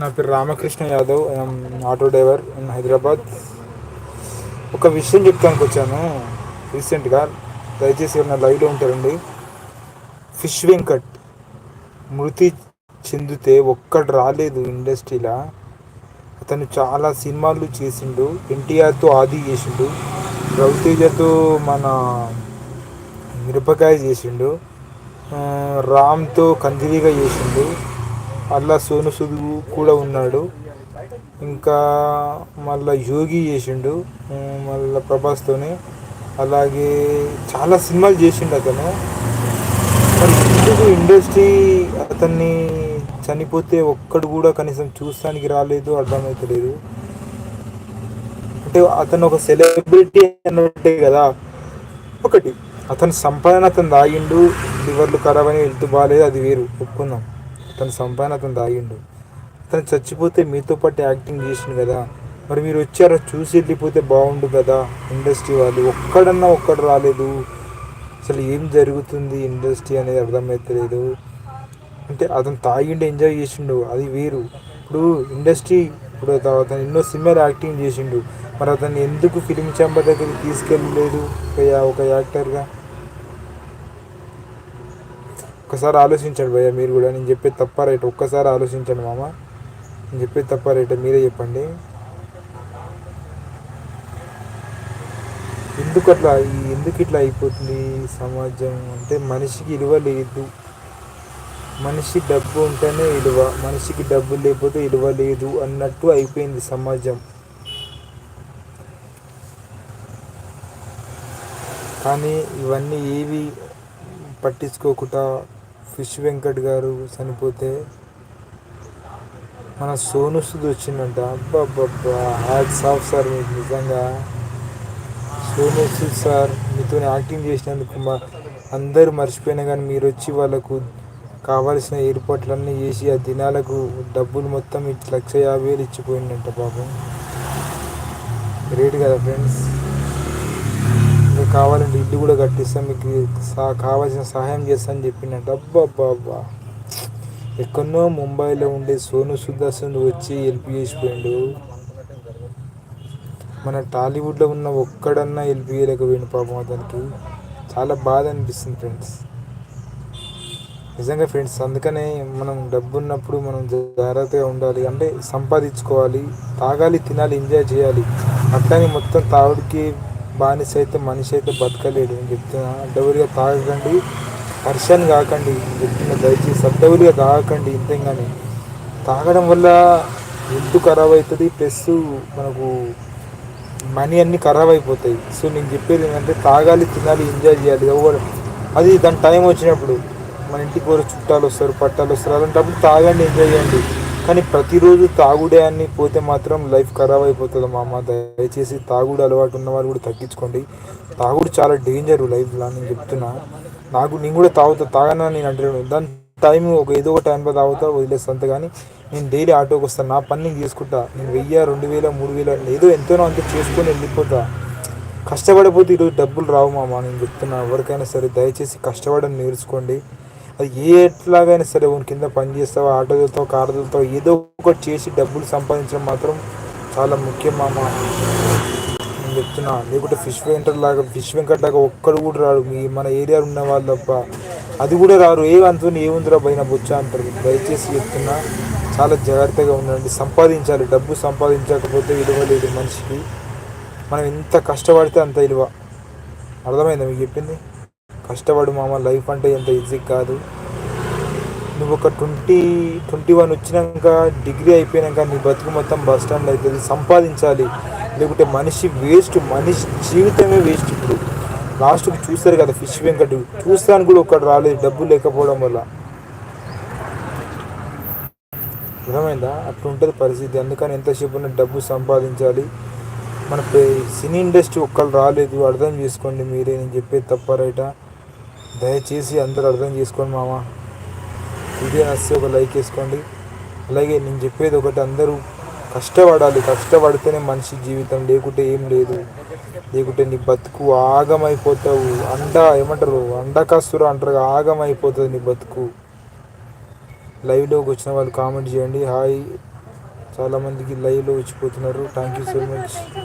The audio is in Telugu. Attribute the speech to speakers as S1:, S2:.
S1: నా పేరు Ramakrishna Yadav. Auto driver in Hyderabad. ఒక విషయం చెప్తానికి వచ్చాను. రీసెంట్గా దయచేసి ఏమన్నా లైవ్లో ఉంటారండి. ఫిష్ వెంకట్ మృతి చెందితే ఒక్కడు రాలేదు ఇండస్ట్రీలో. అతను చాలా సినిమాలు చేసిండు ఎన్టీఆర్తో ఆది చేసిండు రవితేజతో మన మిరపకాయ చేసిండు రామ్తో కందిరీగ చేసిండు. అల్లా సోను సుద్ కూడా ఉన్నాడు. ఇంకా మళ్ళా యోగి చేసిండు మళ్ళీ ప్రభాస్తోని. అలాగే చాలా సినిమాలు చేసిండు అతను. మరి ఎందుకు ఇండస్ట్రీ అతన్ని చనిపోతే ఒక్కడు కూడా కనీసం చూస్తానికి రాలేదు అర్థమవుతలేదు అంటే అతను ఒక సెలబ్రిటీ అన్నట్టే కదా. ఒకటి అతను సంపాదన అతను తాగిండు లివర్లు ఖరాబ్ అని వెళ్తూ బాగాలేదు అది వేరు ఒప్పుకుందాం. తన సంపాదన అతను తాగిండు అతను చచ్చిపోతే మీతో పాటు యాక్టింగ్ చేసిండు కదా. మరి మీరు వచ్చారో చూసి వెళ్ళిపోతే బాగుండు కదా ఇండస్ట్రీ వాళ్ళు. ఒక్కడన్నా ఒక్కడు రాలేదు. అసలు ఏం జరుగుతుంది ఇండస్ట్రీ అనేది అర్థమవుతలేదు అంటే అతను తాగిండు ఎంజాయ్ చేసిండు. అది వేరు. ఇప్పుడు ఇండస్ట్రీ ఇప్పుడు అతను ఎన్నో సినిమాలు యాక్టింగ్ చేసిండు. మరి అతన్ని ఎందుకు ఫిలిం ఛాంబర్ దగ్గరికి తీసుకెళ్ళలేదు? ఒక యాక్టర్గా. ఒక్కసారి ఆలోచించండి భయ్య మీరు కూడా. నేను చెప్పేది తప్ప రైట్. ఒక్కసారి ఆలోచించండి మామ. నేను చెప్పేది తప్ప రైట్. మీరే చెప్పండి. ఎందుకు అట్లా ఎందుకు ఇట్లా అయిపోతుంది సమాజం? అంటే మనిషికి విలువ లేదు. మనిషి డబ్బు ఉంటేనే విలువ మనిషికి డబ్బు లేకపోతే విలువ లేదు అన్నట్టు అయిపోయింది సమాజం. కానీ ఇవన్నీ ఏవి పట్టించుకోకుండా ఫిష్ వెంకట్ గారు చనిపోతే మన సోను సుద్ వచ్చిందంట అబ్బాబ్బా హ్యాట్స్ ఆఫ్ సార్ మీకు నిజంగా. సోను సుద్ సార్ మీతో యాక్టింగ్ చేసినందుకు మా అందరూ మర్చిపోయినా కానీ మీరు వచ్చి వాళ్ళకు కావాల్సిన ఏర్పాట్లన్నీ చేసి ఆ దినాలకు డబ్బులు మొత్తం లక్ష యాభై వేలు ఇచ్చిపోయిందంట పాపం గ్రేట్ కదా ఫ్రెండ్స్ కావాలంటే ఇల్లు కూడా కట్టిస్తాం మీకు సా కావాల్సిన సహాయం చేస్తాను అని అబ్బా అబ్బా ఎక్కడో ముంబైలో ఉండే సోను సుదర్శన్ వచ్చి హెల్ప్ చేసిపోయిండు. మన టాలీవుడ్లో ఉన్న ఒక్కడన్నా హెల్ప్ చేయలేకపోయింది పాపం అతనికి. చాలా బాధ అనిపిస్తుంది ఫ్రెండ్స్ నిజంగా ఫ్రెండ్స్ అందుకనే మనం డబ్బు ఉన్నప్పుడు మనం జాగ్రత్తగా ఉండాలి. అంటే సంపాదించుకోవాలి తాగాలి తినాలి ఎంజాయ్ చేయాలి. అట్లని మొత్తం తాగుడికి బానిస అయితే మనిషి అయితే బతకలేడు నేను చెప్తున్నా అడ్డవులుగా తాగకండి పర్షన్ కాకండి చెప్తున్నా. దయచేసి అడ్డవులుగా తాగకండి ఇంతే కానీ తాగడం వల్ల హెల్త్ ఖరాబ్ అవుతుంది? ప్లస్ మనకు మనీ అన్నీ ఖరాబ్ అయిపోతాయి. సో నేను చెప్పేది ఏంటంటే తాగాలి తినాలి ఎంజాయ్ చేయాలి. ఎవరు అది దాని టైం వచ్చినప్పుడు మన ఇంటికి కూడా చుట్టాలు వస్తారు పట్టాలు వస్తారు అలాంటప్పుడు తాగండి ఎంజాయ్ చేయండి. కానీ ప్రతిరోజు తాగుడే అని పోతే మాత్రం లైఫ్ ఖరాబ్ అయిపోతుంది మా అమ్మ దయచేసి తాగుడు అలవాటు ఉన్నవారు కూడా తగ్గించుకోండి. తాగుడు చాలా డేంజర్ లైఫ్లో నేను చెప్తున్నా. నాకు నేను కూడా తాగుతా తాగనా నేను అంటున్నాను. దాని టైం ఒక ఏదో ఒక టైంలో తాగుతా వదిలేస్తా కానీ నేను డైలీ ఆటోకి వస్తాను నా పని నేను చేసుకుంటా. నేను వెయ్యి రెండు వేల మూడు వేల ఏదో ఎంతోనో అంత చేసుకొని వెళ్ళిపోతా. కష్టపడిపోతే ఈరోజు డబ్బులు రావు మామ నేను చెప్తున్నా. ఎవరికైనా సరే దయచేసి కష్టపడని నేర్చుకోండి. అది ఏ ఎట్లాగైనా సరే ఉన్ కింద పని చేస్తావో ఆటోలతో కార్లతో ఏదో ఒకటి చేసి డబ్బులు సంపాదించడం మాత్రం చాలా ముఖ్యం మామ. నేను చెప్తున్నా లేకుంటే ఫిష్ వెంకట్ లాగా ఫిష్ వెంకట్ లాగా ఒక్కడు కూడా రాడు. మీ మన ఏరియాలో ఉన్న వాళ్ళు తప్ప అది కూడా రారు. ఏ అంతుని ఏముందిరా పైన బొచ్చ అంటారు. దయచేసి చెప్తున్నా చాలా జాగ్రత్తగా ఉండండి. సంపాదించాలి. డబ్బు సంపాదించకపోతే విలువ లేదు మనిషికి. మనం ఎంత కష్టపడితే అంత విలువ. అర్థమైందా మీకు చెప్పింది? కష్టపడు మామ లైఫ్ అంటే ఎంత ఈజీ కాదు. నువ్వు ఒక ట్వంటీ ట్వంటీ వన్ వచ్చినాక డిగ్రీ అయిపోయాక నీ బతుకు మొత్తం బస్ స్టాండ్ అవుతుంది సంపాదించాలి. లేకుంటే మనిషి వేస్ట్ మనిషి జీవితమే వేస్ట్ ఇప్పుడు. లాస్ట్కి చూస్తారు కదా ఫిష్ వెంకట్. చూస్తాను కూడా ఒకటి రాలేదు డబ్బు లేకపోవడం వల్ల. అర్థమైందా? అట్లా ఉంటుంది పరిస్థితి. అందుకని ఎంతసేపు ఉన్న డబ్బు సంపాదించాలి. మన సినీ ఇండస్ట్రీ ఒక్కళ్ళు రాలేదు. అర్థం చేసుకోండి మీరే. నేను చెప్పేది తప్ప రైటా? దయచేసి అందరూ అర్థం చేసుకోండి మామ. వీడియో నచ్చితే ఒక లైక్ వేసుకోండి. అలాగే నేను చెప్పేది ఒకటి అందరూ కష్టపడాలి. కష్టపడితేనే మనిషి జీవితం. లేకుంటే ఏం లేదు. లేకుంటే నీ బతుకు ఆగమైపోతావు. అండ ఏమంటారు? అండకాస్తురా అంటారు. ఆగమైపోతుంది నీ బతుకు. లైవ్లోకి వచ్చిన వాళ్ళు కామెంట్ చేయండి. హాయ్. చాలామందికి లైవ్లో వచ్చిపోతున్నారు. Thank you so much